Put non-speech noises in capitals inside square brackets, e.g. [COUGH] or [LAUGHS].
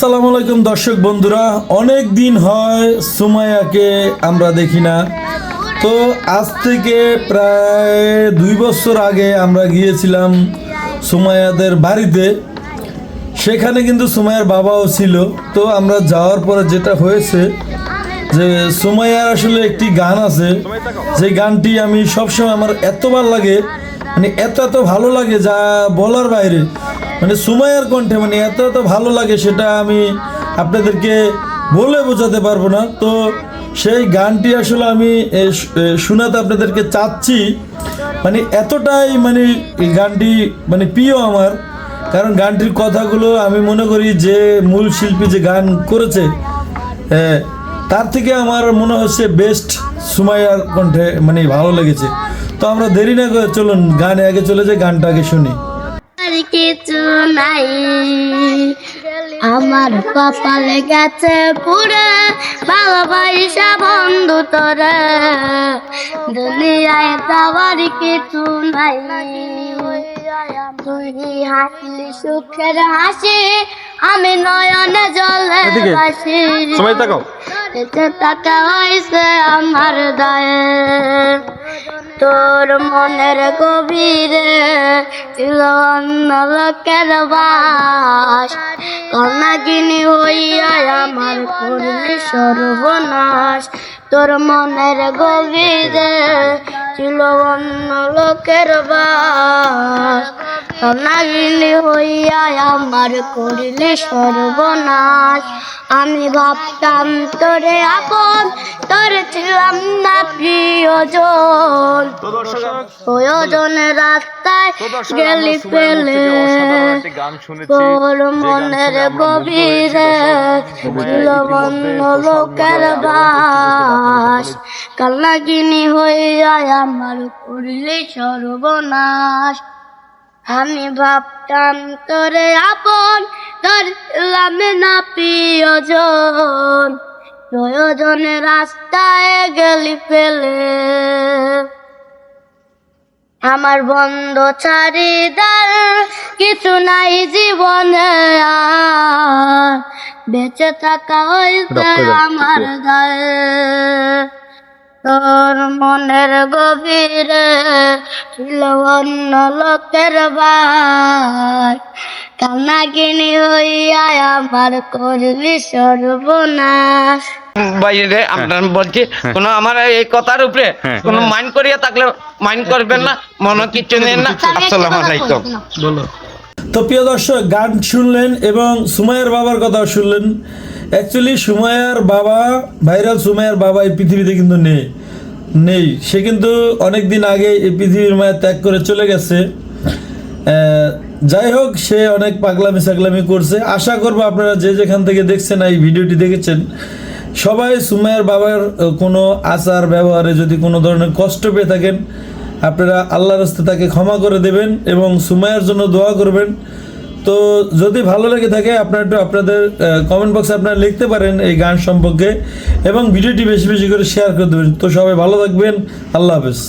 আসসালামু আলাইকুম দর্শক বন্ধুরা, অনেক দিন হয় সুমাইয়াকে আমরা দেখি না। তো আজ থেকে প্রায় দুই বছর আগে আমরা গিয়েছিলাম সুমাইয়াদের বাড়িতে। সেখানে কিন্তু সুমাইয়ার বাবাও ছিল। তো আমরা যাওয়ার পরে যেটা হয়েছে যে সুমাইয়ার আসলে একটি গান আছে। যে গানটি আমি সবসময় আমার এত ভালো লাগে মানে এত এত ভালো লাগে যা বলার বাইরে। মানে সুমাইয়ার কণ্ঠে মানে এত এত ভালো লাগে সেটা আমি আপনাদেরকে বলে বোঝাতে পারব না। তো সেই গানটি আসলে আমি শোনাতে আপনাদেরকে চাচ্ছি। মানে এতটাই মানে এই গানটি মানে প্রিয় আমার। কারণ গানটির কথাগুলো আমি মনে করি যে মূল শিল্পী যে গান করেছে তার থেকে আমার মনে হচ্ছে বেস্ট সুমাইয়ার কণ্ঠে মানে ভালো লেগেছে। তো আমরা দেরি না করে চলুন, গানে আগে চলে যাই, গানটা আগে শুনি। কিছু নাই। আমার কপালে গেছে পুরে ভালোবাসা বন্ধু তোরে। দুনিয়ায় যাওয়ার কিছু নাই। তুই হাসি সুখের হাসি আমি নয়নে জলে তাকাও। বেঁচে থাকা হয়েছে আমার দায়ে। তোর মনের গভীরে ছিল অন্য লোকের বাস। কন্যাগিনী হইয়া আমার করলি সর্বনাশ। তোর মনের গভীরে ছিল অন্য লোকের বাস। কন্যাগিনী হইয়া আমার করলি সর্বনাশ। আমি ভাবতাম তোরে আপন ছিলাম না প্রিয়জন। প্রয়োজনে রাস্তায় গেলি পেলে। তোর মনের গভীরে অন্য লোকের বাস। কাল্লাগিনী হইয়া আমার করলি সর্বনাশ। আমি ভাবতাম তোরে আপন তোর ছিলাম না প্রিয়জন। প্রয়োজনে রাস্তায় গেলি ফেলে। আমার বন্ধ চারিদার কিছু নাই জীবনে আর। বেঁচে থাকা হইতে আমার গায়ে। তোর মনের গভীরে ছিল অন্য লোকের বাই কান্নাগিনী হইয়া আমার করলি সর্বনাশ। বাইরে আপনার বলছি কোন আমার এই কথার উপরে কোন মাইন্ড করিয়া থাকলে মাইন্ড করবেন না মনে কিছু নেন না। [LAUGHS] আসসালামু আলাইকুম। তো প্রিয় দর্শক গান শুনলেন এবং সুমাইয়ার বাবার কথাও শুনলেন। অ্যাকচুয়ালি সুমায়ার বাবা, ভাইরাল সুমায়ার বাবা এই পৃথিবীতে কিন্তু নেই। নেই। সে কিন্তু অনেক দিন আগে এই পৃথিবীর মায়া ত্যাগ করে চলে গেছে। যাই হোক, সে অনেক পাগলামি সাগলামি করছে। আশা করব আপনারা যে যেখান থেকে দেখছেন এই ভিডিওটি দেখেছেন, সবাই সুমাইয়ার বাবার কোনো আচার ব্যবহারে যদি কোনো ধরনের কষ্ট পেয়ে থাকেন, আপনারা আল্লাহর রাস্তে তাকে ক্ষমা করে দেবেন এবং সুমায়ার জন্য দোয়া করবেন। তো যদি ভালো লেগে থাকে, আপনার একটু আপনাদের কমেন্ট বক্সে আপনারা লিখতে পারেন এই গান সম্পর্কে এবং ভিডিওটি বেশি বেশি করে শেয়ার করে দেবেন। তো সবাই ভালো থাকবেন। আল্লাহ হাফেজ।